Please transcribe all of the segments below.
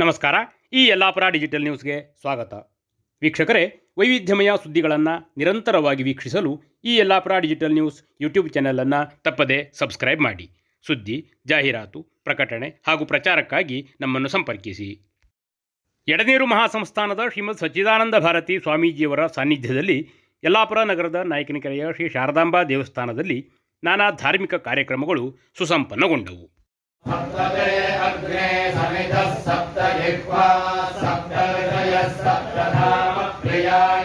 ನಮಸ್ಕಾರ. ಈ ಯಲ್ಲಾಪುರ ಡಿಜಿಟಲ್ ನ್ಯೂಸ್ಗೆ ಸ್ವಾಗತ. ವೀಕ್ಷಕರೇ, ವೈವಿಧ್ಯಮಯ ಸುದ್ದಿಗಳನ್ನು ನಿರಂತರವಾಗಿ ವೀಕ್ಷಿಸಲು ಈ ಯಲ್ಲಾಪುರ ಡಿಜಿಟಲ್ ನ್ಯೂಸ್ ಯೂಟ್ಯೂಬ್ ಚಾನಲನ್ನು ತಪ್ಪದೇ ಸಬ್ಸ್ಕ್ರೈಬ್ ಮಾಡಿ. ಸುದ್ದಿ, ಜಾಹೀರಾತು, ಪ್ರಕಟಣೆ ಹಾಗೂ ಪ್ರಚಾರಕ್ಕಾಗಿ ನಮ್ಮನ್ನು ಸಂಪರ್ಕಿಸಿ. ಎಡನೀರು ಮಹಾಸಂಸ್ಥಾನದ ಶ್ರೀಮದ್ ಸಚ್ಚಿದಾನಂದ ಭಾರತಿ ಸ್ವಾಮೀಜಿಯವರ ಸಾನ್ನಿಧ್ಯದಲ್ಲಿ ಯಲ್ಲಾಪುರ ನಗರದ ನಾಯಕನಕೆರೆಯ ಶ್ರೀ ಶಾರದಾಂಬಾ ದೇವಸ್ಥಾನದಲ್ಲಿ ನಾನಾ ಧಾರ್ಮಿಕ ಕಾರ್ಯಕ್ರಮಗಳು ಸುಸಂಪನ್ನಗೊಂಡವು.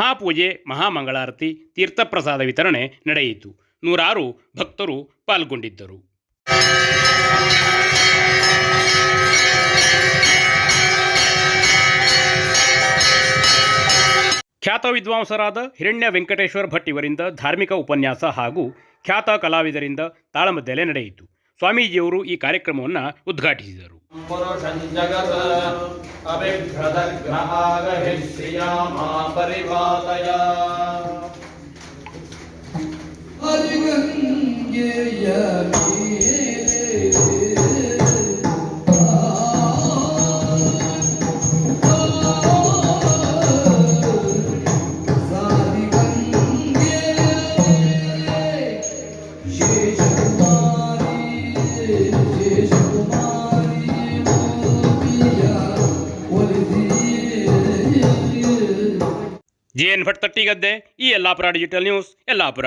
ಮಹಾಪೂಜೆ, ಮಹಾಮಂಗಳಾರತಿ, ತೀರ್ಥಪ್ರಸಾದ ವಿತರಣೆ ನಡೆಯಿತು. ನೂರಾರು ಭಕ್ತರು ಪಾಲ್ಗೊಂಡಿದ್ದರು. ಖ್ಯಾತ ವಿದ್ವಾಂಸರಾದ ಹಿರಣ್ಯ ವೆಂಕಟೇಶ್ವರ ಭಟ್ ಇವರಿಂದ ಧಾರ್ಮಿಕ ಉಪನ್ಯಾಸ ಹಾಗೂ ಖ್ಯಾತ ಕಲಾವಿದರಿಂದ ತಾಳಮದ್ದಲೆ ನಡೆಯಿತು. ಸ್ವಾಮೀಜಿಯವರು ಈ ಕಾರ್ಯಕ್ರಮವನ್ನು ಉದ್ಘಾಟಿಸಿದರು. पुरुषञ्जगत् अविभ्रदग्रहागहिः श्रियामा परिपातय ಜೆ ಎನ್ ಭಟ್ ತಟ್ಟಿಗದ್ದೆ, ಈ ಯಲ್ಲಾಪುರ ಡಿಜಿಟಲ್ ನ್ಯೂಸ್ ಯಲ್ಲಾಪುರ.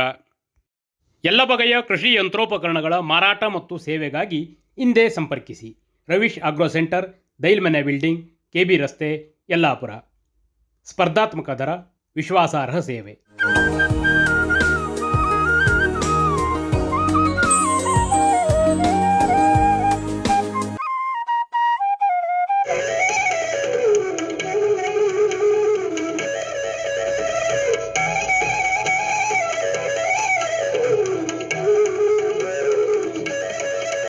ಎಲ್ಲ ಬಗೆಯ ಕೃಷಿ ಯಂತ್ರೋಪಕರಣಗಳ ಮಾರಾಟ ಮತ್ತು ಸೇವೆಗಾಗಿ ಹಿಂದೆ ಸಂಪರ್ಕಿಸಿ. ರವೀಶ್ ಆಗ್ರೋ ಸೆಂಟರ್, ದೈಲ್ಮನೆ ಬಿಲ್ಡಿಂಗ್, ಕೆಬಿ ರಸ್ತೆ, ಯಲ್ಲಾಪುರ. ಸ್ಪರ್ಧಾತ್ಮಕ ದರ, ವಿಶ್ವಾಸಾರ್ಹ ಸೇವೆ.